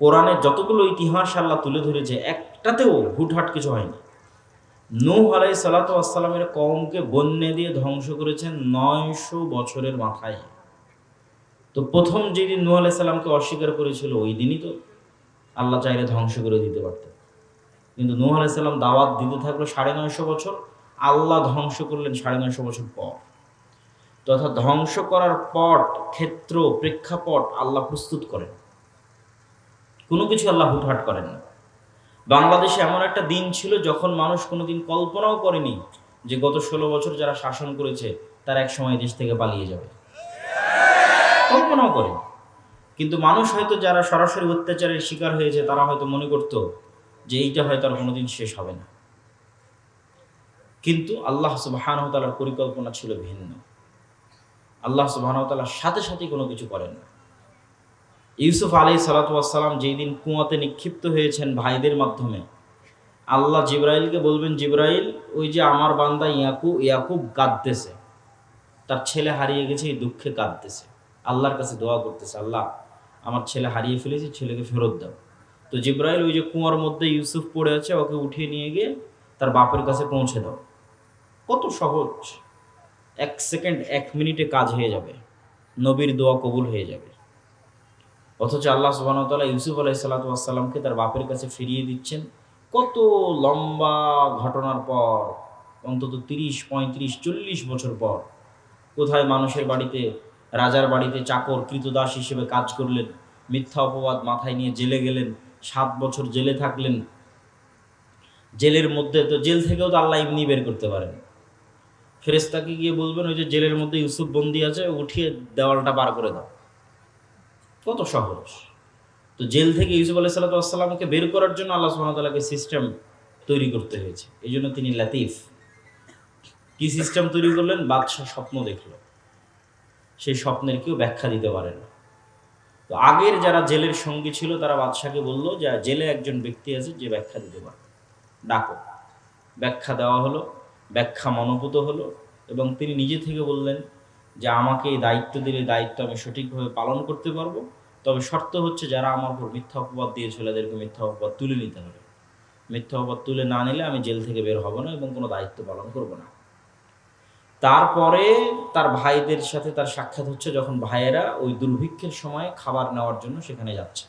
কোরআনের যতগুলো ইতিহাস আল্লাহ তুলে ধরেছে, একটাতেও হুটহাট কিছু হয়নি। নূহ আলাই সালাতামের কমকে বন্যে দিয়ে ধ্বংস করেছেন নয়শো বছরের মাথায়। তো প্রথম যেদিন নূহ আলাই সাল্লামকে অস্বীকার করেছিল, ওই দিনই তো আল্লাহ চাইলে ধ্বংস করে দিতে পারতেন। কিন্তু নূহ আলাই সাল্লাম দাওয়াত দিতে থাকল সাড়ে নয়শো বছর, আল্লাহ ধ্বংস করলেন সাড়ে নয়শো বছর পর। তথা ধ্বংস করার পট, ক্ষেত্র, প্রেক্ষাপট আল্লাহ প্রস্তুত করেন। কোনো কিছু আল্লাহ হুটহাট করেন না বাংলাদেশে এমন একটা দিন ছিল যখন মানুষ কোনোদিন কল্পনাও করেনি যে গত ষোলো বছর যারা শাসন করেছে, তারা এক সময় দেশ থেকে পালিয়ে যাবে। কল্পনাও করেনি। কিন্তু মানুষ হয়তো যারা সরাসরি অত্যাচারের শিকার হয়েছে, তারা হয়তো মনে করত যে এইটা হয়তো আর কোনোদিন শেষ হবে না। কিন্তু আল্লাহ সুবাহানহতালার পরিকল্পনা ছিল ভিন্ন। আল্লাহ সুবাহানহতালার সাথে সাথে কোনো কিছু করেন না। ইউসুফ আলী সালাতাম যেই দিন কুয়াতে নিক্ষিপ্ত হয়েছেন ভাইদের মাধ্যমে, আল্লাহ জিব্রাইলকে বলবেন, জিব্রাইল, ওই যে আমার বান্দা ইয়াকু ইয়াকুব কাঁদতেছে। তার ছেলে হারিয়ে গেছে, এই দুঃখে কাঁদতেছে। আল্লাহর কাছে দোয়া করতেছে, আল্লাহ, আমার ছেলে হারিয়ে ফেলেছে, ছেলেকে ফেরত দাও। তো জিব্রাইল ওই যে কুয়ার মধ্যে ইউসুফ পড়ে আছে, ওকে উঠিয়ে নিয়ে গিয়ে তার বাপের কাছে পৌঁছে দাও। কত সহজ। এক সেকেন্ড, এক মিনিটে কাজ হয়ে যাবে। নবীর দোয়া কবুল হয়ে যাবে। অথচ আল্লাহ সুবাহতাল্লাহ ইউসুফ আলাই সাল্লাতামকে তার বাপের কাছে ফিরিয়ে দিচ্ছেন। কত লম্বা ঘটনার পর, অন্তত তিরিশ, পঁয়ত্রিশ, চল্লিশ বছর পর, কোথায় মানুষের বাড়িতে, রাজার বাড়িতে চাকর, কৃতদাস হিসেবে কাজ করলেন, মিথ্যা অপবাদ মাথায় নিয়ে জেলে গেলেন, সাত বছর জেলে থাকলেন। জেলের মধ্যে তো, জেল থেকেও তো আল্লাহ এমনি বের করতে পারেন। ফেরেস্তাকে গিয়ে বলবেন, ওই যে জেলের মধ্যে ইউসুফ বন্দি আছে, উঠিয়ে দেওয়ালটা বার করে দাও। কত সহজ? তো জেল থেকে ইউসুফ আলাহ সাল্লাতামকে বের করার জন্য আল্লাহ সুহামতাল্লাহকে সিস্টেম তৈরি করতে হয়েছে। এই জন্য তিনি লাতিফ। কি সিস্টেম তৈরি করলেন? বাদশাহ স্বপ্ন দেখল। সেই স্বপ্নের কেউ ব্যাখ্যা দিতে পারে না। তো আগের যারা জেলের সঙ্গী ছিল, তারা বাদশাকে বলল যে, জেলে একজন ব্যক্তি আছে যে ব্যাখ্যা দিতে পারে ডাকো। ব্যাখ্যা দেওয়া হলো, ব্যাখ্যা মনোভূত হলো এবং তিনি নিজে থেকে বললেন যে, আমাকে এই দায়িত্ব দিলে দায়িত্ব আমি সঠিকভাবে পালন করতে পারব। তবে শর্ত হচ্ছে যারা আমার উপর মিথ্যা অপবাদ দিয়েছিল, এদেরকে মিথ্যা অপবাদ তুলে নিতে হবে। মিথ্যা অপবাদ তুলে না নিলে আমি জেল থেকে বের হব না এবং কোনো দায়িত্ব পালন করব না। তারপরে তার ভাইদের সাথে তার সাক্ষাৎ হচ্ছে যখন ভাইয়েরা ওই দুর্ভিক্ষের সময় খাবার নেওয়ার জন্য সেখানে যাচ্ছে।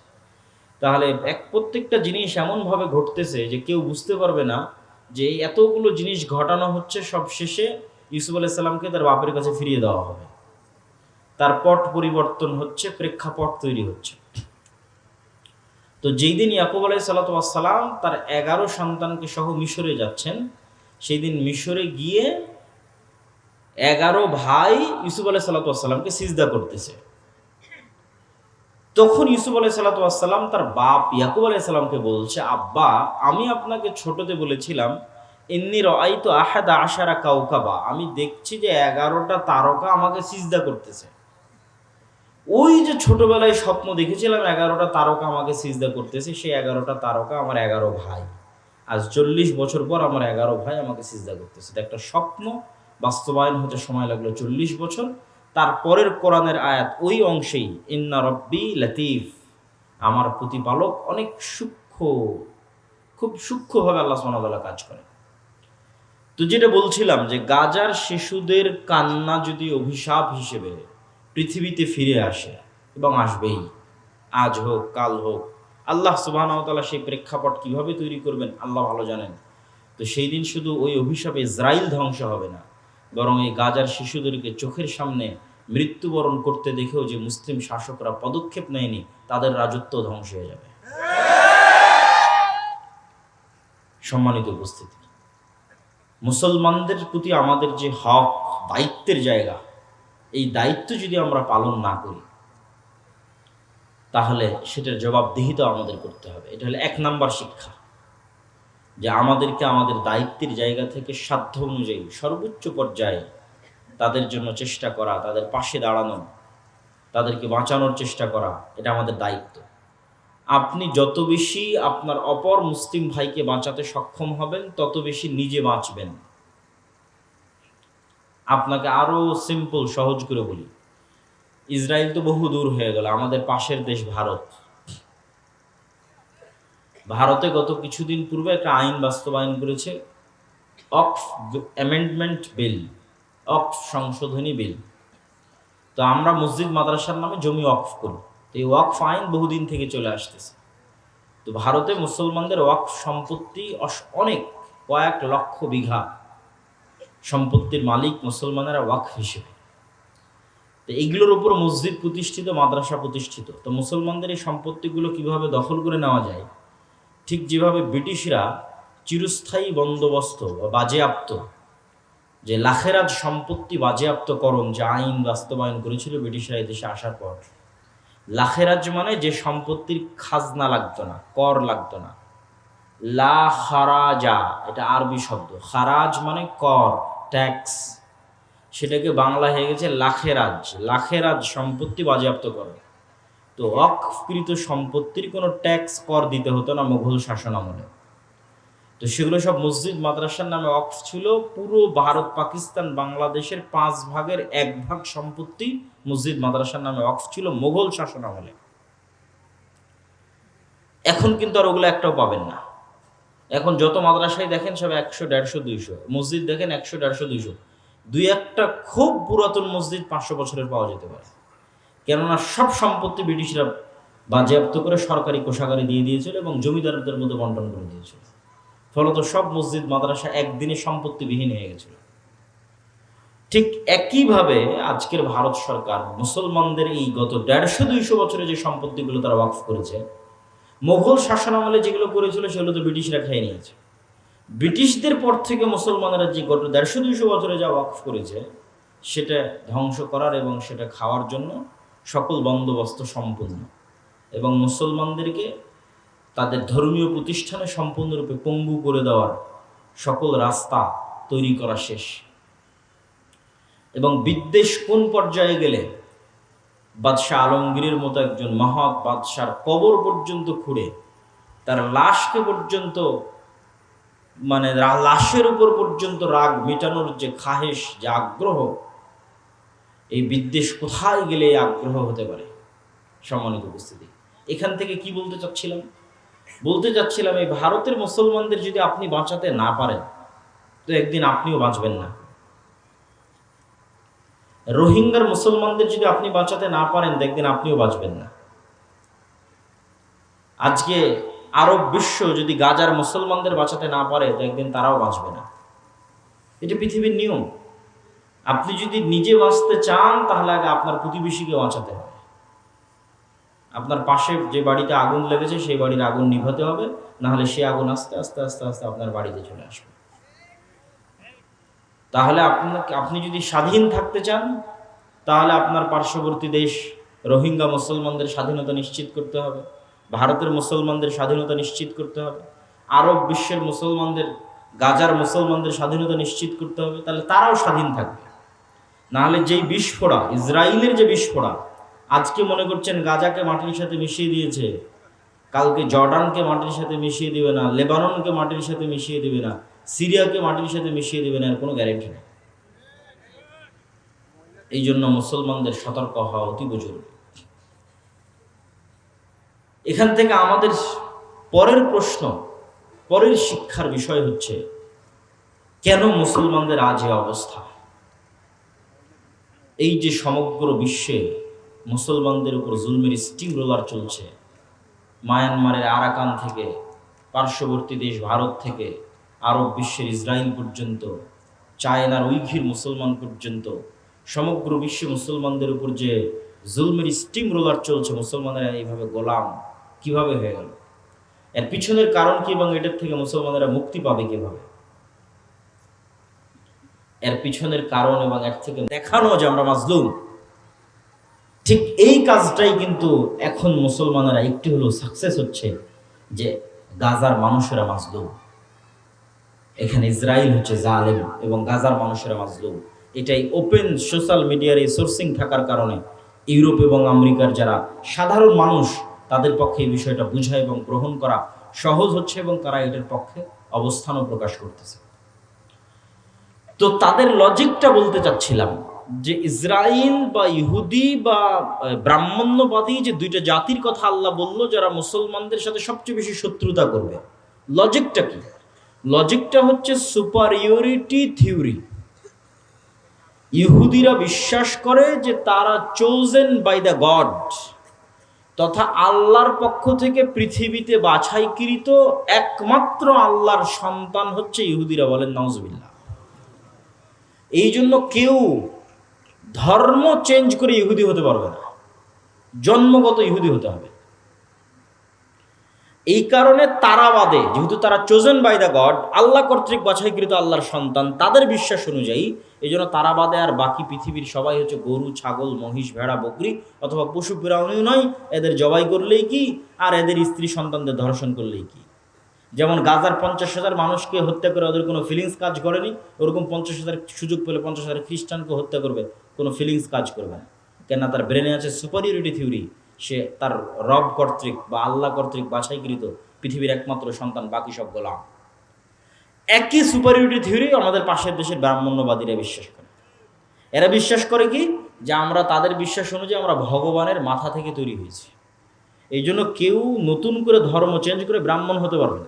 তাহলে এক প্রত্যেকটা জিনিস এমনভাবে ঘটতেছে যে কেউ বুঝতে পারবে না যে এতগুলো জিনিস ঘটানো হচ্ছে সব শেষে ইউসুফ আলাইসাল্লামকে তার বাপের কাছে ফিরিয়ে দেওয়া হবে। তার পট পরিবর্তন হচ্ছে, প্রেক্ষাপট তৈরি হচ্ছে। তো যেই দিন ইয়াকুব আলাই সাল্লাতাম তার এগারো সন্তানকে সহ মিশরে যাচ্ছেন, সেই দিন মিশরে গিয়ে এগারো ভাই ইউসুফ আলাই সাল্লাতামকে সিজদা করতেছে। তখন ইউসুফ আলাই সাল্লাতাম তার বাপ ইয়াকুব আলাই সাল্লামকে বলছে, আব্বা, আমি আপনাকে ছোটতে বলেছিলাম এমনি রআই তো আহাদা আশারা কাউকাবা, আমি দেখছি যে এগারোটা তারকা আমাকে সিজদা করতেছে। ওই যে ছোটবেলায় স্বপ্ন দেখেছিলাম, এগারোটা তারকা আমাকে সিজদা করতেছে, সেই এগারোটা তারকা আমার এগারো ভাই। আজ চল্লিশ বছর পর আমার এগারো ভাই আমাকে সিজদা করতেছে। এটা একটা স্বপ্ন, বাস্তবায়ন হতে সময় লাগল চল্লিশ বছর। তারপরের কোরআনের আয়াত ওই অংশেই, ইন্না রব্বি লতিফ। আমার প্রতিপালক অনেক সূক্ষ্ম, খুব সূক্ষ্মভাবে আল্লাহ সোনাদাল্লাহ কাজ করে। তো যেটা বলছিলাম যে গাজার শিশুদের কান্না যদি অভিশাপ হিসেবে পৃথিবীতে ফিরে আসে এবং আসবেই। আজ হোক, কাল হোক, আল্লাহ সুবাহতালা সেই প্রেক্ষাপট কীভাবে তৈরি করবেন আল্লাহ ভালো জানেন। তো সেই দিন শুধু ওই অভিশাপে ইসরায়েল ধ্বংস হবে না, বরং এই গাজার শিশুদেরকে চোখের সামনে মৃত্যুবরণ করতে দেখেও যে মুসলিম শাসকরা পদক্ষেপ নেয়নি, তাদের রাজত্ব ধ্বংস হয়ে যাবে। সম্মানিত উপস্থিতি, মুসলমানদের প্রতি আমাদের যে হক, দায়িত্বের জায়গা এই দায়িত্ব যদি আমরা পালন না করি, তাহলে সেটার জবাবদিহিতা আমাদের করতে হবে। এটা হলো এক নাম্বার শিক্ষা। যে আমাদেরকে আমাদের দায়িত্বের জায়গা থেকে সাধ্য অনুযায়ী সর্বোচ্চ পর্যায়ে তাদের জন্য চেষ্টা করা, তাদের পাশে দাঁড়ানো, তাদেরকে বাঁচানোর চেষ্টা করা, এটা আমাদের দায়িত্ব। আপনি যত বেশি আপনার অপর মুসলিম ভাইকে বাঁচাতে সক্ষম হবেন, তত বেশি নিজে বাঁচবেন। আপনাকে আরও সিম্পল সহজ করে বলি। ইসরায়েল তো বহু দূর হয়ে গেল, আমাদের পাশের দেশ ভারত। ভারতে গত কিছুদিন পূর্বে একটা আইন বাস্তবায়ন করেছে, অক্স অ্যামেন্ডমেন্ট বিল অক্স সংশোধনী বিল তো আমরা মসজিদ মাদ্রাসার নামে জমি ওয়াকফ করি। তো এই ওয়াকফ আইন বহুদিন থেকে চলে আসতেছে। তো ভারতে মুসলমানদের ওয়াকফ সম্পত্তি অনেক, কয়েক লক্ষ বিঘা। সম্পত্তির মালিক মুসলমানেরা ওয়াকফ হিসেবে। তো এইগুলোর উপর মসজিদ প্রতিষ্ঠিত, মাদ্রাসা প্রতিষ্ঠিত। তো মুসলমানদের এই সম্পত্তিগুলো কীভাবে দখল করে নেওয়া যায়? ঠিক যেভাবে ব্রিটিশরা চিরস্থায়ী বন্দোবস্ত বা বাজেয়াপ্ত, যে লাখেরাজ সম্পত্তি বাজেয়াপ্তকরণ যে আইন বাস্তবায়ন করেছিল ব্রিটিশরা এই দেশে আসার পর। লাখেরাজ মানে যে সম্পত্তির খাজনা লাগতো না, কর লাগতো না। লা খারাজা, এটা আরবি শব্দ। খারাজ মানে কর ট্যাক্স সেটাকে বাংলা হয়ে গেছে লাখেরাজ। লাখেরাজ সম্পত্তি বাজেয়াপ্ত করে। তো অকৃত সম্পত্তির কোনো ট্যাক্স কর দিতে হতো না মুঘল শাসন আমলে। তো সেগুলো সব মসজিদ, মাদ্রাসার নামে অক্স ছিল। পুরো ভারত, পাকিস্তান, বাংলাদেশের পাঁচ ভাগের এক ভাগ সম্পত্তি মসজিদ, মাদ্রাসার নামে অক্স ছিল মোগল শাসন আমলে। এখন কিন্তু আর ওগুলো একটাও পাবেন না। এখন যত মাদ্রাসায় দেখেন সব একশো, দেড়শো, দুইশো। মসজিদ দেখেন একশো, দেড়শো, দুইশো। দুই একটা খুব পুরাতন মসজিদ পাঁচশো বছরের পাওয়া যেতে পারে। কেননা সব সম্পত্তি ব্রিটিশরা বাজেয়াপ্ত করে সরকারি কোষাগারে দিয়ে দিয়েছিল এবং জমিদারদের মধ্যে বন্টন করে দিয়েছিল। ফলত সব মসজিদ, মাদ্রাসা একদিনে সম্পত্তিবিহীন হয়ে গেছিল। ঠিক একইভাবে আজকের ভারত সরকার মুসলমানদের এই গত দেড়শো, দুইশো বছরে যে সম্পত্তিগুলো তারা ওয়াকফ করেছে মোগল শাসনামলে যেগুলো করেছিল, সেগুলো তো ব্রিটিশরা খেয়ে নিয়েছে। ব্রিটিশদের পর থেকে মুসলমানেরা যে গত দেড়শো দুইশো বছরে যা ওয়াকফ করেছে, সেটা ধ্বংস করার এবং সেটা খাওয়ার জন্য সকল বন্দোবস্ত সম্পূর্ণ। এবং মুসলমানদেরকে তাদের ধর্মীয় প্রতিষ্ঠানে সম্পূর্ণরূপে পঙ্গু করে দেওয়ার সকল রাস্তা তৈরি করা শেষ। এবং বিদ্বেষ কোন পর্যায়ে গেলে বাদশাহ আলমগীরের মতো একজন মহৎ বাদশার কবর পর্যন্ত খুঁড়ে, তার লাশকে পর্যন্ত মানে লাশের উপর পর্যন্ত রাগ মেটানোর যে খাহেশ, যে আগ্রহ, এই বিদ্বেষ কোথায় গেলে আগ্রহ হতে পারে? সম্মানিত উপস্থিতি। এখান থেকে কি বলতে চাচ্ছিলাম? বলতে চাচ্ছিলাম, এই ভারতের মুসলমানদের যদি আপনি বাঁচাতে না পারেন, তো একদিন আপনিও বাঁচবেন না। রোহিঙ্গার মুসলমানদের যদি আপনি বাঁচাতে না পারেন একদিন আপনিও বাঁচবেন না। আজকে আরব বিশ্ব যদি গাজার মুসলমানদের বাঁচাতে না পারে তো একদিন তারাও বাঁচবে না। এটা পৃথিবীর নিয়ম। আপনি যদি নিজে বাঁচতে চান, তাহলে আগে আপনার প্রতিবেশীকে বাঁচাতে হবে। আপনার পাশে যে বাড়িতে আগুন লেগেছে, সেই বাড়ির আগুন নিভাতে হবে। নাহলে সে আগুন আস্তে আস্তে আস্তে আস্তে আপনার বাড়িতে চলে আসবে। তাহলে আপনাকে আপনি যদি স্বাধীন থাকতে চান, তাহলে আপনার পার্শ্ববর্তী দেশ রোহিঙ্গা মুসলমানদের স্বাধীনতা নিশ্চিত করতে হবে, ভারতের মুসলমানদের স্বাধীনতা নিশ্চিত করতে হবে, আরব বিশ্বের মুসলমানদের, গাজার মুসলমানদের স্বাধীনতা নিশ্চিত করতে হবে, তাহলে তারাও স্বাধীন থাকবে। নাহলে যেই বিস্ফোরা, ইসরায়েলের যে বিস্ফোরা, আজকে মনে করছেন গাজাকে মাটির সাথে মিশিয়ে দিয়েছে, কালকে জর্ডানকে মাটির সাথে মিশিয়ে দিবে না, লেবাননকে মাটির সাথে মিশিয়ে দিবে না সিরিয়াকে মাটির সাথে মিশিয়ে দিবে না এর কোনো গ্যারেন্টি নেই। এই জন্য মুসলমানদের সতর্ক হওয়া অতীব জরুরি। এখান থেকে আমাদের পরের প্রশ্ন, পরের শিক্ষার বিষয় হচ্ছে, কেন মুসলমানদের আজ এ অবস্থা? এই যে সমগ্র বিশ্বে মুসলমানদের উপর জুলমের স্টিম রোলার চলছে, মায়ানমারের আরাকান থেকে, পার্শ্ববর্তী দেশ ভারত থেকে আরব বিশ্বের ইসরায়েল পর্যন্ত, চায়নার উইঘির মুসলমান পর্যন্ত, সমগ্র বিশ্বে মুসলমানদের উপর যে জুলমের স্টিম রোলার চলছে, মুসলমানেরা এইভাবে গোলাম কীভাবে হয়ে গেল? এর পিছনের কারণ কি এবং এটার থেকে মুসলমানেরা মুক্তি পাবে কীভাবে? এর পিছনের কারণ এবং এর থেকে দেখানো যে আমরা মাজলুম, ঠিক এই কাজটাই কিন্তু এখন মুসলমানেরা একটি হলেও সাকসেস হচ্ছে যে গাজার মানুষেরা মাজলুম। এখানে ইসরায়েল হচ্ছে জালেম এবং গাজার মানুষেরা মাজলুম। এটাই ওপেন সোশ্যাল মিডিয়ার এই সোর্সিং থাকার কারণে ইউরোপ এবং আমেরিকার যারা সাধারণ মানুষ, তাদের পক্ষে এই বিষয়টা বোঝা এবং গ্রহণ করা সহজ হচ্ছে এবং তারা এটার পক্ষে অবস্থানও প্রকাশ করতেছে। তো তাদের লজিকটা বলতে চাচ্ছিলাম যে ইসরায়েল বা ইহুদি বা ব্রাহ্মণ্যবাদী যে দুইটা জাতির কথা আল্লাহ বলল, যারা মুসলমানদের সাথে সবচেয়ে বেশি শত্রুতা করবে লজিকটা কি? লজিকটা হচ্ছে সুপারিয়রিটি থিওরি ইহুদিরা বিশ্বাস করে যে তারা চোজেন বাই দ্য গড তথা আল্লাহর পক্ষ থেকে পৃথিবীতে বাছাইকৃত একমাত্র আল্লাহর সন্তান হচ্ছে ইহুদিরা বলেন নওয়াজবিল্লাহ এই জন্য কেউ ধর্ম চেঞ্জ করে ইহুদি হতে পারবে না। জন্মগত ইহুদি হতে হবে। এই কারণে তারাবাদে যেহেতু তারা chosen by the God Allah কর্তৃক বাছাইকৃত আল্লাহর সন্তান, তাদের বিশ্বাস অনুযায়ী এই জন্য তারাবাদে আর বাকি পৃথিবীর সবাই হচ্ছে গরু, ছাগল, মহিষ, ভেড়া, বকরি অথবা পশু প্রাণীও নয়, এদের জবাই করলেই কি? আর এদের স্ত্রী সন্তানদের ধর্ষণ করলেই কি? যেমন গাজার পঞ্চাশ হাজার মানুষকে হত্যা করে ওদের কোনো ফিলিংস কাজ করেনি, ওরকম পঞ্চাশ হাজার সুযোগ পেলে পঞ্চাশ হাজার খ্রিস্টানকে হত্যা করবে, কোনো ফিলিংস কাজ করবে না। কেননা তার ব্রেনে আছে সুপারিয়রিটি থিওরি সে তার রব কর্তৃক বা আল্লাহ কর্তৃক বাছাইকৃত পৃথিবীর একমাত্র সন্তান, বাকি সব গোলাম। একই সুপারিয়রিটি থিওরি আমাদের পাশের দেশের ব্রাহ্মণ্যবাদীরা বিশ্বাস করে। এরা বিশ্বাস করে কি? যে আমরা তাদের বিশ্বাস অনুযায়ী আমরা ভগবানের মাথা থেকে তৈরি হয়েছি। এই জন্য কেউ নতুন করে ধর্ম চেঞ্জ করে ব্রাহ্মণ হতে পারবে না।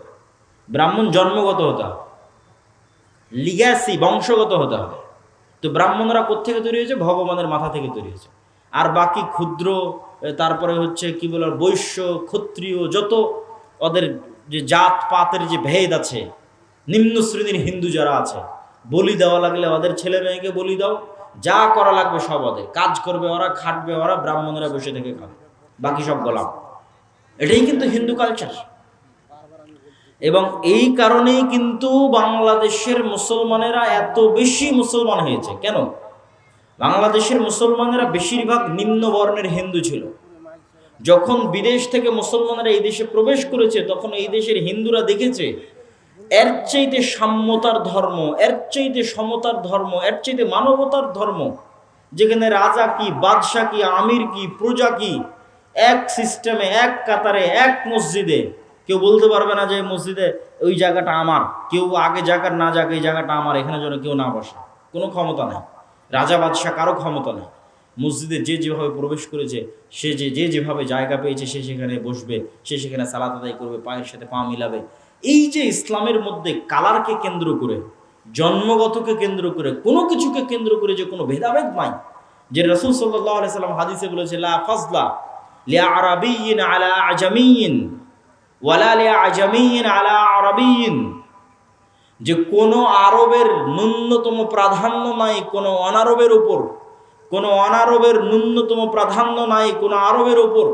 ব্রাহ্মণ জন্মগত হতে হবে। লিগ্যাসি বংশগত হতে হবে। তো ব্রাহ্মণরা কোত্থেকে তৈরি হয়েছে? ভগবানের মাথা থেকে তৈরি হয়েছে। আর বাকি ক্ষুদ্র তারপরে হচ্ছে কি বলে, বৈশ্য, ক্ষত্রিয়, যত ওদের যে জাত পাতের যে ভেদ আছে, নিম্ন শ্রেণির হিন্দু যারা আছে, বলি দেওয়া লাগলে ওদের ছেলে মেয়েকে বলি দাও, যা করা লাগবে সব ওদের। কাজ করবে ওরা, খাটবে ওরা, ব্রাহ্মণরা বসে থেকে খাবে। বাকি সব গোলাম। এটাই কিন্তু হিন্দু কালচার এবং এই কারণেই কিন্তু বাংলাদেশের মুসলমানেরা এত বেশি মুসলমান হয়েছে। কেন? বাংলাদেশের মুসলমানেরা বেশিরভাগ নিম্ন বর্ণের হিন্দু ছিল। যখন বিদেশ থেকে মুসলমানেরা এই দেশে প্রবেশ করেছে, তখন এই দেশের হিন্দুরা দেখেছে, এর চাইতে সাম্যতার ধর্ম, এর চাইতে সমতার ধর্ম, এর চাইতে মানবতার ধর্ম, যেখানে রাজা কি, বাদশাহ কি, আমির কি, প্রজা কি, এক সিস্টেমে, এক কাতারে, এক মসজিদে। কেউ বলতে পারবে না যে মসজিদে ওই জায়গাটা আমার, কেউ আগে জায়গার না যাক, এই জায়গাটা আমার, এখানে যেন কেউ না বসে। কোনো ক্ষমতা নেই। রাজা বাদশাহ কারও ক্ষমতা নেই। মসজিদে যে যেভাবে প্রবেশ করেছে, সে যে যে যেভাবে জায়গা পেয়েছে, সে সেখানে বসবে, সে সেখানে সালাত আদায় করবে, পায়ের সাথে পা মিলাবে। এই যে ইসলামের মধ্যে কালারকে কেন্দ্র করে, জন্মগতকে কেন্দ্র করে, কোনো কিছুকে কেন্দ্র করে যে কোনো ভেদাভেদ নাই। যে রসুল সাল্লাহ সাল্লাম হাদিসে বলেছে, লা ফাজলা লিয়া আলা আজামিয়িন ওয়ালা লিয়া আজামিয়িন আলা আরাবিয়িন যে কোনো আরবের ন্যূনতম প্রাধান্য নাই, কোনো অনারবের উপর। কোনো অনারবের ন্যূনতম প্রাধান্য নাই, কোনো আরবের উপর।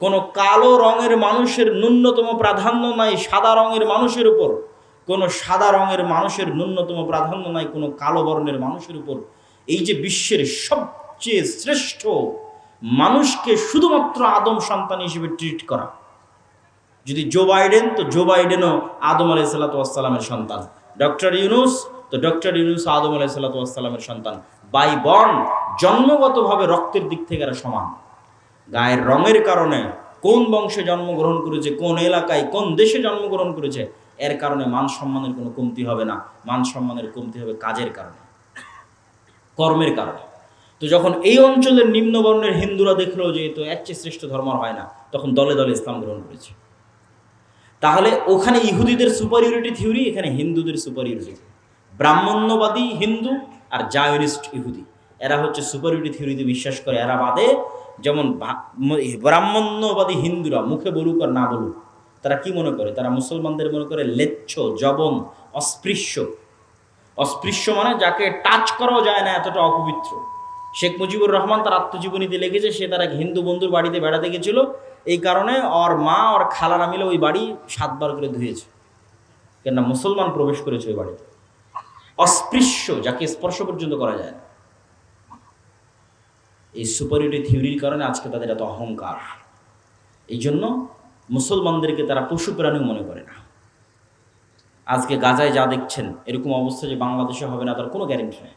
কোনো কালো রঙের মানুষের ন্যূনতম প্রাধান্য নাই, সাদা রঙের মানুষের উপর। কোনো সাদা রঙের মানুষের ন্যূনতম প্রাধান্য নাই, কোনো কালো বর্ণের মানুষের উপর। এই যে বিশ্বের সবচেয়ে শ্রেষ্ঠ মানুষকে শুধুমাত্র আদম সন্তান হিসেবে ট্রিট করা। যদি জো বাইডেন তো জো বাইডেনও আদম আলাই সাল্লাতামের সন্তান। ডক্টর ইউনুস তো ডক্টর ইউনুস আদম আলাই সাল্লাতামের সন্তান। বাই বর্ন জন্মগতভাবে রক্তের দিক থেকে এরা সমান। গায়ের রঙের কারণে কোন বংশে জন্মগ্রহণ করেছে, কোন এলাকায়, কোন দেশে জন্মগ্রহণ করেছে, এর কারণে মান সম্মানের কোনো কমতি হবে না। মান সম্মানের কমতি হবে কাজের কারণে, কর্মের কারণে। তো যখন এই অঞ্চলের নিম্নবর্ণের হিন্দুরা দেখল যে তো এর চেয়ে শ্রেষ্ঠ ধর্ম হয় না, তখন দলে দলে ইসলাম গ্রহণ করেছে। তাহলে ওখানে ইহুদিদের সুপারিয়রিটি থিওরি এখানে হিন্দুদের সুপারিয়রিটি ব্রাহ্মণ্যবাদী হিন্দু আর জায়নিস্ট ইহুদি। এরা হচ্ছে সুপারিয়রিটি থিওরিতে বিশ্বাস করে। এরা বাদে যেমন ব্রাহ্মণ্যবাদী হিন্দুরা, মুখে বলুক আর না বলুক, তারা কি মনে করে? তারা মুসলমানদের মনে করে লেচ্ছ, জবন, অস্পৃশ্য। অস্পৃশ্য মানে যাকে টাচ করাও যায় না, এতটা অপবিত্র। শেখ মুজিবুর রহমান তার আত্মজীবনীতে লিখেছে, সে তার এক হিন্দু বন্ধুর বাড়িতে বেড়াতে গেছিল। এই কারণে ওর মা, ওর খালারা মিলে ওই বাড়ি সাতবার করে ধুয়েছে। কেননা মুসলমান প্রবেশ করেছে ওই বাড়িতে। অস্পৃশ্য, যাকে স্পর্শ পর্যন্ত করা যায় না। এই সুপারিটি থিওরির কারণে আজকে তাদের এত অহংকার। এই জন্য মুসলমানদেরকে তারা পশু প্রাণীও মনে করে না। আজকে গাজায় যা দেখছেন, এরকম অবস্থা যে বাংলাদেশে হবে না, তার কোনো গ্যারেন্টি নেই।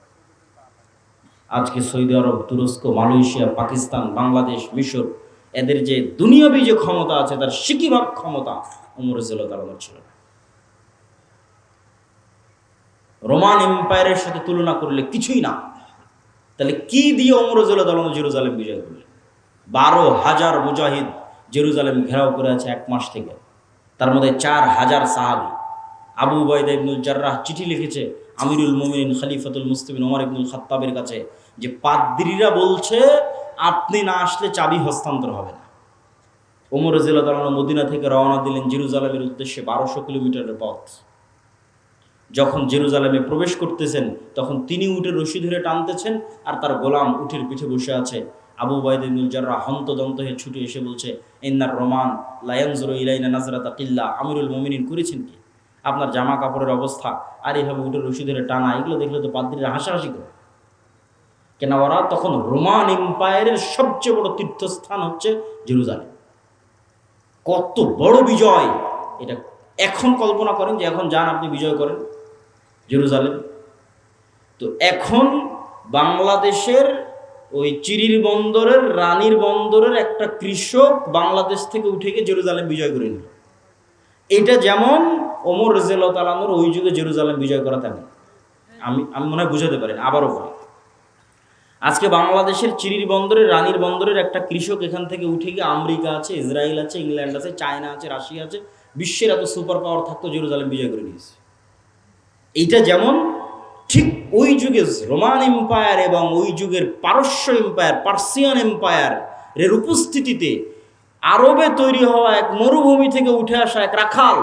আজকে সৌদি আরব, তুরস্ক, মালয়েশিয়া, পাকিস্তান, বাংলাদেশ, মিশর, এদের যে দুনিয়াবি যে ক্ষমতা আছে, তার সিকিভাগ ক্ষমতা ওমর রাজিল্লাহ দাঁড়ানোর ছিল রোমান এম্পায়ারের সাথে তুলনা করলে কিছুই না। তাহলে কি দিয়ে অমরজুল্লাহ দলন জেরুজালেম বিজয় করলেন বারো হাজার মুজাহিদ জেরুজালেম ঘেরাও করে আছে এক মাস থেকে। তার মধ্যে চার হাজার সাহাবি। আবু উবাইদা ইবনুল জার্রাহ চিঠি লিখেছে আমিরুল মোমিন খলিফাতুল মুসলিমিন, ওমর ইবনুল খাত্তাবের কাছে যে পাদ্রিরা বলছে, আপনি না আসলে চাবি হস্তান্তর হবে না। ওমর জিল্লা তালানো মদিনা থেকে রওনা দিলেন জেরুজালেমের উদ্দেশ্যে বারোশো কিলোমিটারের পথ। যখন জেরুজালেমে প্রবেশ করতেছেন, তখন তিনি উঠে রশি ধরে টানতেছেন আর তার গোলাম উঠের পিঠে বসে আছে। আবু বাইদুল জাররা হন্তদন্ত হয়ে ছুটে এসে বলছে, ইন্নার রোমান লায়নজরু ইলাইনা নাজরাতা কিল্লা। আমিরুল মোমিনিন করেছেন কি? আপনার জামা কাপড়ের অবস্থা, আর এইভাবে উঠে রশি ধরে টানা, এগুলো দেখলে তো পাদ্রীরা হাসাহাসি করে। কেন ওরা তখন রোমান এম্পায়ারের সবচেয়ে বড় তীর্থস্থান হচ্ছে জেরুজালেম। কত বড় বিজয়! এটা এখন কল্পনা করেন যে এখন যান আপনি বিজয় করেন জেরুজালেম। তো এখন বাংলাদেশের ওই চিরির বন্দরের, রানীর বন্দরের একটা কৃষক বাংলাদেশ থেকে উঠে গিয়ে জেরুজালেম বিজয় করে নিল। এটা যেমন ওমর রেজেল তালানোর ওই যুগে জেরুজালেম বিজয় করা তেমন আমি আমি মনে হয় বুঝাতে পারি আবারও বলি। আজকে বাংলাদেশের চিরির বন্দরের রানীর বন্দরের একটা কৃষক এখান থেকে উঠে গিয়ে আমেরিকা আছে, ইসরায়েল আছে, ইংল্যান্ড আছে, চায়না আছে, রাশিয়া আছে, বিশ্বের এত সুপার পাওয়ার থাকতো জেরুজালেম বিজয় করে নিয়েছে। এইটা যেমন, ঠিক ওই যুগে রোমান এম্পায়ার এবং ওই যুগের পারস্য এম্পায়ার, পার্সিয়ান এম্পায়ার এর উপস্থিতিতে আরবে তৈরি হওয়া এক মরুভূমি থেকে উঠে আসা এক রাখাল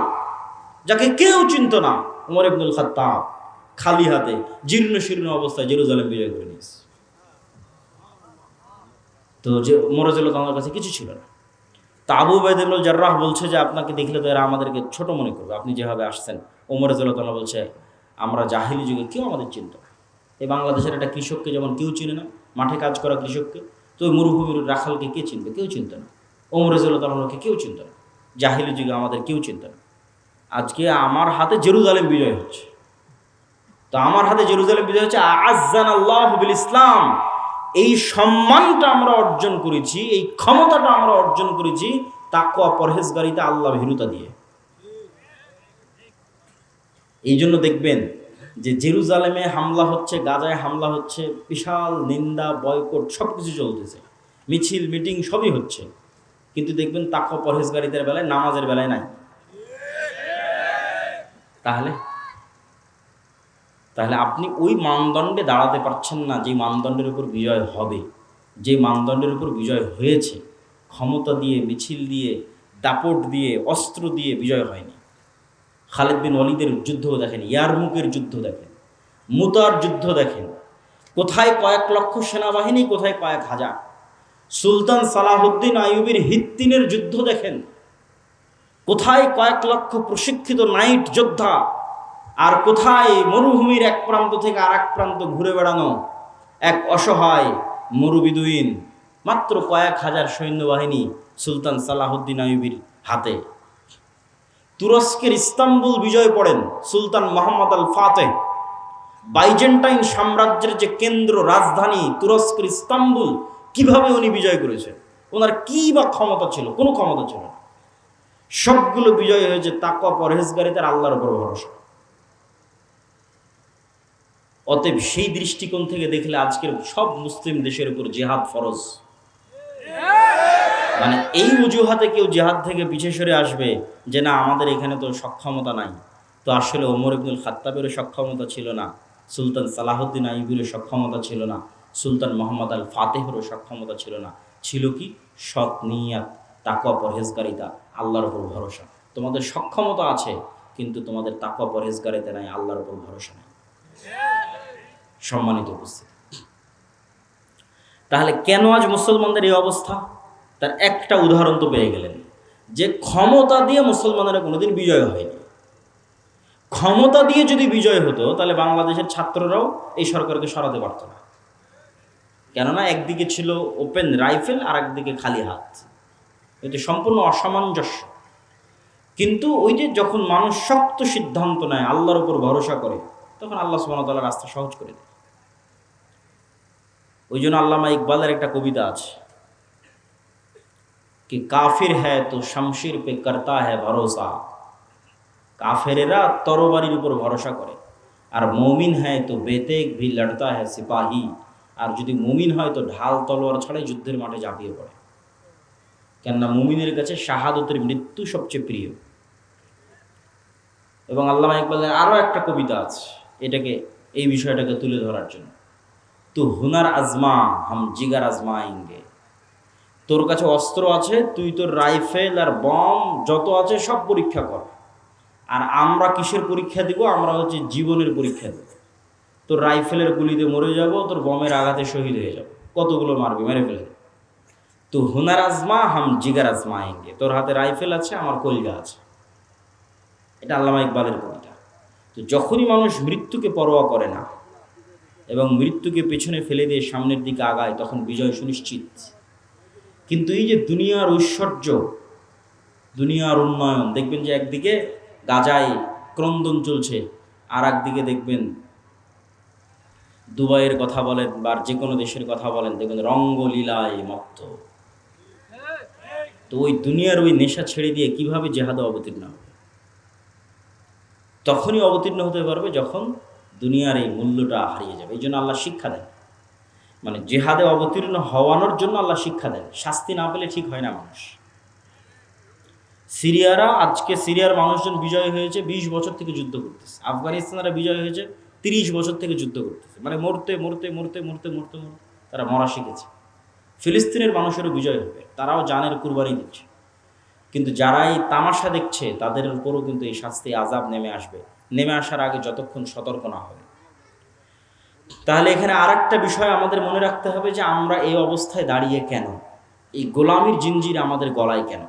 যাকে কেউ চিনত না, উমর ইবনুল খাত্তাব, খালি হাতে, জীর্ণ শীর্ণ অবস্থায় জেরুজালেম বিজয় করে নিয়েছে। তো যে মরজুল আমার কাছে কিছু ছিল না। তা আবু বাইদুল জার্রাহ বলছে যে, আপনাকে দেখলে তো এরা আমাদেরকে ছোট মনে করবে। আপনি যেভাবে আসছেন। ওমর রাজুল্লাহ বলছে, আমরা জাহিলি যুগে কেউ আমাদের চিনত এই বাংলাদেশের একটা কৃষককে যেমন কেউ চিনে না, মাঠে কাজ করা কৃষককে, তো ওই মরুভূমির রাখালকে কে চিনবে? কেউ চিনত না। ওমর রাজুল্লাহকে কেউ চিনত না। জাহিলি যুগে আমাদের কেউ চিনত না। আজকে আমার হাতে জেরুজালেম বিজয় হচ্ছে। তো আমার হাতে জেরুজালেম বিজয় হচ্ছে আজান আল্লাহ বিল ইসলাম এই সম্মানটা আমরা অর্জন করেছি, এই ক্ষমতাটা আমরা অর্জন করেছি তাকুয়া পরহেজগারিতা আল্লাহ ভীরুতা দিয়ে। এই জন্য দেখবেন যে জেরুজালেমে হামলা হচ্ছে, গাজায় হামলা হচ্ছে, বিশাল নিন্দা, বয়কট সব কিছু চলতেছে। মিছিল, মিটিং সবই হচ্ছে। কিন্তু দেখবেন তাকুয়া পরহেজগারিতার বেলায়, নামাজের বেলায় নাই। তাহলে? তাহলে আপনি ওই মানদণ্ডে দাঁড়াতে পারছেন না যে মানদণ্ডের উপর বিজয় হবে। যে মানদণ্ডের উপর বিজয় হয়েছে, ক্ষমতা দিয়ে, মিছিল দিয়ে, দাপট দিয়ে, অস্ত্র দিয়ে বিজয় হয়নি। খালেদ বিন অলিদের যুদ্ধ দেখেন, ইয়ারমুকের যুদ্ধ দেখেন, মুতার যুদ্ধ দেখেন। কোথায় কয়েক লক্ষ সেনাবাহিনী, কোথায় কয়েক হাজার। সুলতান সালাহুদ্দিন আইয়ুবের হিত্তিনের যুদ্ধ দেখেন। কোথায় কয়েক লক্ষ প্রশিক্ষিত নাইট যোদ্ধা আর কোথায় মরুভূমির এক প্রান্ত থেকে আর এক প্রান্ত ঘুরে বেড়ানো এক অসহায় মরুবিদুইন মাত্র কয়েক হাজার সৈন্যবাহিনী সুলতান সালাহুদ্দিন আইবির হাতে। তুরস্কের ইস্তাম্বুল বিজয় পড়েন sultan Mohammad al Fateh. Byzantine সাম্রাজ্যের যে কেন্দ্র রাজধানী তুরস্কের ইস্তাম্বুল, কীভাবে উনি বিজয় করেছেন? ওনার কি বা ক্ষমতা ছিল? কোনো ক্ষমতা ছিল না। সবগুলো বিজয় হয়েছে তাকওয়া পরহেজগারিতার আল্লাহর উপর ভরসা। অতএব সেই দৃষ্টিকোণ থেকে দেখলে আজকের সব মুসলিম দেশের উপর জেহাদ ফরজ। মানে এই অজুহাতে কেউ জেহাদ থেকে পিছিয়ে সরে আসবে যে না, আমাদের এখানে তো সক্ষমতা নাই। তো আসলে ওমর ইবনুল খাত্তাবেরও সক্ষমতা ছিল না, সুলতান সালাহুদ্দিন আইবিরও সক্ষমতা ছিল না, সুলতান মোহাম্মদ আল ফাতেহেরও সক্ষমতা ছিল না। ছিল কি? সৎ নিয়াত। তাকওয়া পরহেজগারিতা, আল্লাহর উপর ভরসা। তোমাদের সক্ষমতা আছে, কিন্তু তোমাদের তাকওয়া পরহেজগারিতা নাই, আল্লাহর উপর ভরসা নাই। সম্মানিত উপস্থিত। তাহলে কেন আজ মুসলমানদের এই অবস্থা? তার একটা উদাহরণ তো পেয়ে গেলেন। যে ক্ষমতা দিয়ে মুসলমানেরা কোনোদিন বিজয় হয়নি। ক্ষমতা দিয়ে যদি বিজয় হতো, তাহলে বাংলাদেশের ছাত্ররাও এই সরকারকে সরাতে পারত না। কেননা একদিকে ছিল ওপেন রাইফেল আর একদিকে খালি হাত। এটি সম্পূর্ণ অসামঞ্জস্য। কিন্তু ওই যে যখন মানুষ শক্ত সিদ্ধান্ত নেয়, আল্লাহর উপর ভরসা করে, তখন আল্লাহ সুবাহতাল্লাহ রাস্তা সহজ করে দেয়। ওই জন্য আল্লামা ইকবালের একটা কবিতা আছে, কি, কাফির হ্যাঁ তো শামশির পে কর্তা হ্যায় ভরসা। কাফেরেরা তরবারির উপর ভরসা করে, আর মমিন হ্যাঁ তো বেতেক ভি লড়তা হ্যায় সিপাহী। আর যদি মমিন হয় তো ঢাল তলোয়ার ছাড়াই যুদ্ধের মাঠে ঝাঁপিয়ে পড়ে। কেননা মুমিনের কাছে শাহাদতের মৃত্যু সবচেয়ে প্রিয়। এবং আল্লামা ইকবালের আরও একটা কবিতা আছে এটাকে, এই বিষয়টাকে তুলে ধরার জন্য। তু হুনার আজমা, হাম জিগার আজমাইঙ্গে তোর কাছে অস্ত্র আছে, তুই তোর রাইফেল আর বম যত আছে সব পরীক্ষা কর। আর আমরা কিসের পরীক্ষা দিব? আমরা হচ্ছে জীবনের পরীক্ষা দেব। তোর রাইফেলের গুলিতে মরে যাব, তোর বমের আঘাতে শহীদ হয়ে যাব। কতগুলো মারবি? মেরে ফেলে। তো হুনার আজমা, হাম জিগার আজমা আইঙ্গে তোর হাতে রাইফেল আছে, আমার কলজা আছে। এটা আল্লামা ইকবালের কবিতা। তো যখনই মানুষ মৃত্যুকে পরোয়া করে না এবং মৃত্যুকে পেছনে ফেলে দিয়ে সামনের দিকে আগায়, তখন বিজয় সুনিশ্চিত। কিন্তু এই যে দুনিয়ার ঐশ্বর্য, দুনিয়ার উন্নয়ন, দেখবেন যে একদিকে গাজায় ক্রন্দন চলছে আর একদিকে দেখবেন দুবাইয়ের কথা বলেন বা যে কোনো দেশের কথা বলেন, দেখবেন রঙ্গলীলায় মত্ত। তো ওই দুনিয়ার ওই নেশা ছেড়ে দিয়ে কীভাবে জেহাদে অবতীর্ণ হবে? তখনই অবতীর্ণ হতে পারবে যখন দুনিয়ার এই মূল্যটা হারিয়ে যাবে। এই জন্য আল্লাহ শিক্ষা দেন। মানে জেহাদে অবতীর্ণ হওয়ানোর জন্য আল্লাহ শিক্ষা দেন। শাস্তি না পেলে ঠিক হয় না মানুষ। সিরিয়ারা, আজকে সিরিয়ার মানুষজন বিজয় হয়েছে, বিশ বছর থেকে যুদ্ধ করতেছে। আফগানিস্তানরা বিজয় হয়েছে, তিরিশ বছর থেকে যুদ্ধ করতেছে। মানে মরতে মরতে মরতে মরতে মরতে মরতে তারা মরা শিখেছে। ফিলিস্তিনের মানুষেরও বিজয় হবে। তারাও জানের কুরবানি দিচ্ছে। কিন্তু যারা এই তামাশা দেখছে, তাদের উপরও কিন্তু এই শাস্তি আজাব নেমে আসবে। নেমে আসার আগে যতক্ষণ সতর্ক না হবে। তাহলে এখানে আর একটা বিষয় আমাদের মনে রাখতে হবে যে আমরা এই অবস্থায় দাঁড়িয়ে কেন? এই গোলামির জিঞ্জির আমাদের গলায় কেন?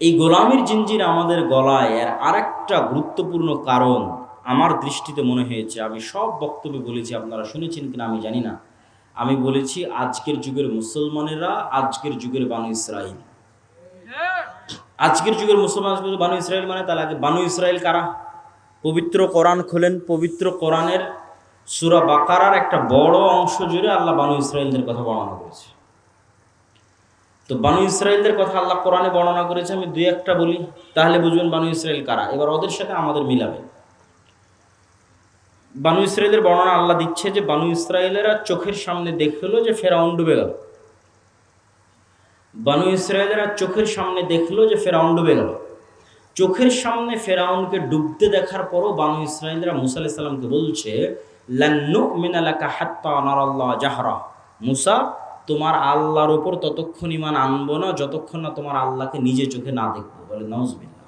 এই গোলামির জিঞ্জির আমাদের গলায় এর আরেকটা গুরুত্বপূর্ণ কারণ আমার দৃষ্টিতে মনে হয়েছে। আমি সব বক্তব্য বলেছি, আপনারা শুনেছেন কিনা আমি জানি না। আমি বলেছি আজকের যুগের মুসলমানেরা, আজকের যুগের বানু ইসরাইল। আজকের যুগের মুসলমান বানু ইসরায়েল মানে তাহলে আগে বানু ইসরায়েল কারা? পবিত্র কোরআন খোলেন, পবিত্র কোরআনের সুরা বাকারার একটা বড় অংশ জুড়ে আল্লাহ বানু ইসরায়েলদের কথা বর্ণনা করেছে। তো বানু ইসরায়েলদের কথা আল্লাহ কোরআনে বর্ণনা করেছে, আমি দুই একটা বলি, তাহলে বুঝবেন বানু ইসরায়েল কারা। এবার ওদের সাথে আমাদের মিলাবে বানু ইসরায়েলের বর্ণনা আল্লাহ দিচ্ছে যে বানু ইসরায়েলেরা চোখের সামনে দেখল যে ফেরাউন ডুবে গেল। বানু ইসরায়েলেরা চোখের সামনে দেখল যে ফেরাউন ডুবে গেল। চোখের সামনে ফেরাউনকে ডুবতে দেখার পরও বানু ইসরায়েলরা মুসা আলাইহিস সালামকে বলছে জাহরা। মুসা, তোমার আল্লাহর ওপর ততক্ষণ ইমান আনব না, যতক্ষণ না তোমার আল্লাহকে নিজে চোখে না দেখব। বলে নজবিল্লা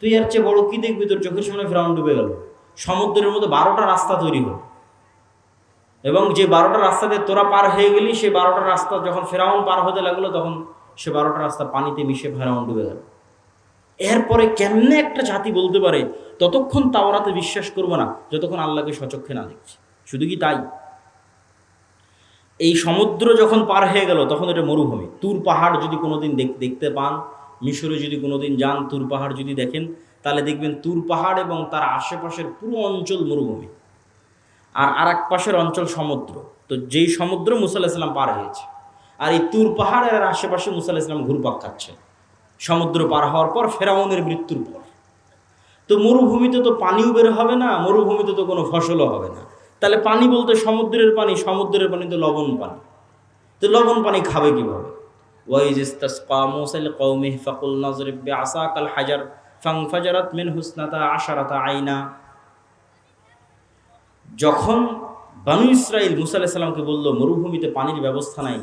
তুই আর চেয়ে বড় কি দেখবি? তোর চোখের সামনে ফেরাউন ডুবে গেল। সমুদ্রের মধ্যে বারোটা রাস্তা তৈরি হলো। এবং যে বারোটা রাস্তা দিয়ে তোরা পার হয়ে গেলি, সেই বারোটা রাস্তা যখন ফেরাউন পার হতে লাগল, তখন সে বারোটা রাস্তা পানিতে মিশে ফেরাউন ডুবে গেল। এরপরে কেমনে একটা জাতি বলতে পারে, ততক্ষণ তাওরাতে বিশ্বাস করব না, যতক্ষণ আল্লাহকে সচক্ষে না দেখছি। শুধু কি তাই? এই সমুদ্র যখন পার হয়ে গেল, তখন এটা মরুভূমি। তুর পাহাড় যদি কোনোদিন দেখ- দেখতে পান মিশরে যদি কোনোদিন যান, তুর পাহাড় যদি দেখেন, তাহলে দেখবেন তুর পাহাড় এবং তার আশেপাশের পুরো অঞ্চল মরুভূমি। আর আর এক পাশের অঞ্চল সমুদ্র। তো যেই সমুদ্র মুসা ইসলাম পার হয়েছে, আর এই তুর পাহাড়ের আশেপাশে মুসা ইসলাম ঘুরপাক খাচ্ছে। সমুদ্র পার হওয়ার পর ফেরাউনের মৃত্যুর পর। তো মরুভূমিতে তো পানিও বের হবে না, মরুভূমিতে তো কোনো ফসলও হবে না। তাহলে পানি বলতে সমুদ্রের পানি সমুদ্রের পানি তো লবণ পানি। তো লবণ পানি খাবে কীভাবে? আইনা। যখন বানু ইসরাইল মুসা বলল, মরুভূমিতে পানির ব্যবস্থা নাই,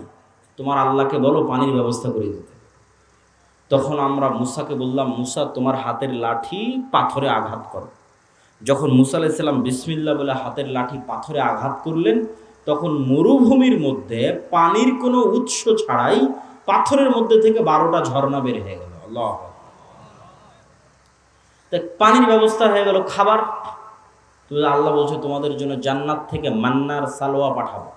তোমার আল্লাহকে বলো, পানির ব্যবস্থা করে দিতে। তখন আমরা মুসাকে বললাম, মুসা, তোমার হাতের লাঠি পাথরে আঘাত করো। যখন মুসা আলাইসাল্লাম বিসমিল্লা বলে হাতের লাঠি পাথরে আঘাত করলেন, তখন মরুভূমির মধ্যে পানির কোনো উৎস ছাড়াই পাথরের মধ্যে থেকে বারোটা ঝর্ণা বের হয়ে গেল। আল্লাহ পানির ব্যবস্থা হয়ে গেল খাবার। তো আল্লাহ বলছে, তোমাদের জন্য জান্নাত থেকে মান্নার সালোয়া পাঠাবো,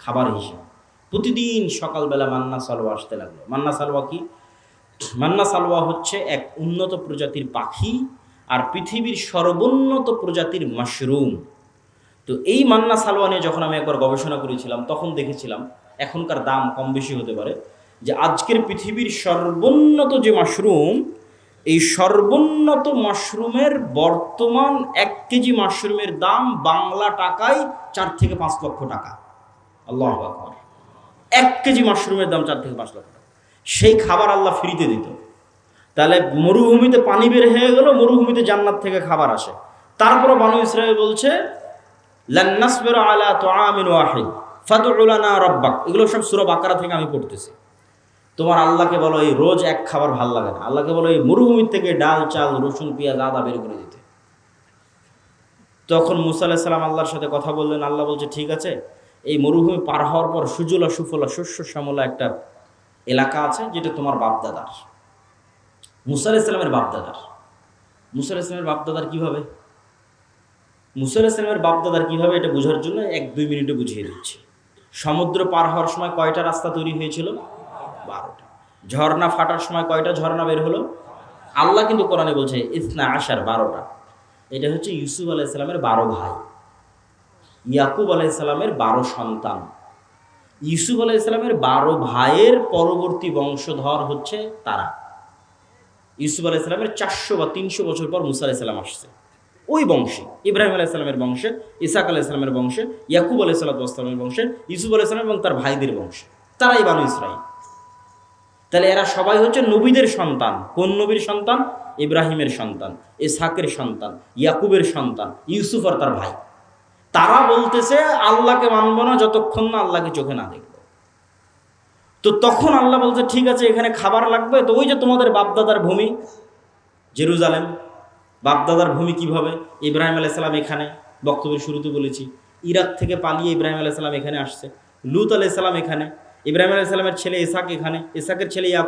খাবার হিসেবে। প্রতিদিন সকালবেলা মান্না সালোয়া আসতে লাগল। মান্না সালোয়া কি? মান্না সালোয়া হচ্ছে এক উন্নত প্রজাতির পাখি আর পৃথিবীর সর্বোন্নত প্রজাতির মাশরুম। তো এই মান্না সালোয়া নিয়ে যখন আমি একবার গবেষণা করেছিলাম, তখন দেখেছিলাম এখনকার দাম কম বেশি হতে পারে। যে আজকের পৃথিবীর সর্বোন্নত যে মাশরুম, এই সর্বোন্নত মাশরুমের বর্তমান এক কেজি মাশরুমের দাম বাংলা টাকায় চার থেকে পাঁচ লক্ষ টাকা। আল্লাহ আকবর। এক কেজি মাশরুমের দাম চার থেকে পাঁচ লক্ষ টাকা। সেই খাবার আল্লাহ ফ্রিতে দিত। তাহলে মরুভূমিতে পানি বের হয়ে গেল, মরুভূমিতে জান্নাত থেকে খাবার আসে। তারপরও বানু ইসরায়েল বলছে লান্নাসবির আলা তোয়ামিন ওয়াহিদ ফাদুলানা রব্বাক। এগুলো সব সুরা বাকারা থেকে আমি পড়তেছি। তোমার আল্লাহকে বলো এই রোজ এক খাবার ভালো লাগে না। আল্লাহকে বলো এই মরুভূমির থেকে ডাল, চাল, রসুন, পেঁয়াজ, আদা বের করে দিতে। তখন মুসা আলাহ সাল্লাম আল্লাহর সাথে কথা বললেন। আল্লাহ বলছে, ঠিক আছে, এই মরুভূমি পার হওয়ার পর সুজলা সুফলা শস্য শ্যামলা একটা এলাকা আছে যেটা তোমার বাপদাদার। মুসা ইসলামের বাপদাদার। মুসা ইসলামের বাপদাদার কীভাবে? মুসা ইসলামের বাপদাদার কীভাবে এটা বোঝার জন্য এক দুই মিনিটে বুঝিয়ে দিচ্ছি। সমুদ্র পার হওয়ার সময় কয়টা রাস্তা তৈরি হয়েছিল? বারোটা। ঝর্ণা ফাটার সময় কয়টা ঝর্ণা বের হলো? আল্লাহ কিন্তু কোরআনে বলছে, ইসনা আশার বারোটা। এটা হচ্ছে ইউসুফ আলাইসালামের বারো ভাই। ইয়াকুব আলাইসালামের বারো সন্তান। ইউসুফ আলাইসালামের বারো ভাইয়ের পরবর্তী বংশধর হচ্ছে তারা। ইউসুফ আলাইসালামের চারশো বা তিনশো বছর পর মুসা আলাইসাল্লাম আসছে। ওই বংশে, ইব্রাহিম আলাইসালামের বংশে, ইসাক আলাইসালামের বংশে, ইয়াকুব আলাইসাল্লামের বংশে, ইউসুফ আলাইসালাম এবং তার ভাইদের বংশে। তারাই বানু ইসরাইল তাহলে এরা সবাই হচ্ছে নবীদের সন্তান। কোন নবীর সন্তান? ইব্রাহিমের সন্তান ইসাকের সন্তান, ইয়াকুবের সন্তান ইউসুফ আর তার ভাই। তারা বলতেছে, আল্লাহকে মানব না যতক্ষণ না আল্লাহকে চোখে না দেখব। তো তখন আল্লাহ বলছে, ঠিক আছে, এখানে খাবার লাগবে। তো ওই যে তোমাদের বাপদাদার ভূমি, জেরুজালেম, বাপদাদার ভূমি কীভাবে? ইব্রাহিম আলাইসাল্লাম এখানে, বক্তব্যের শুরুতে বলেছি। ইরাক থেকে পালিয়ে ইব্রাহিম আলাইসাল্লাম এখানে আসছে। লুত আলাইসাল্লাম এখানে। ইব্রাহিম আলাইসাল্লামের ছেলে ইসাক এখানে ইসাকের ছেলে ইয়াকুব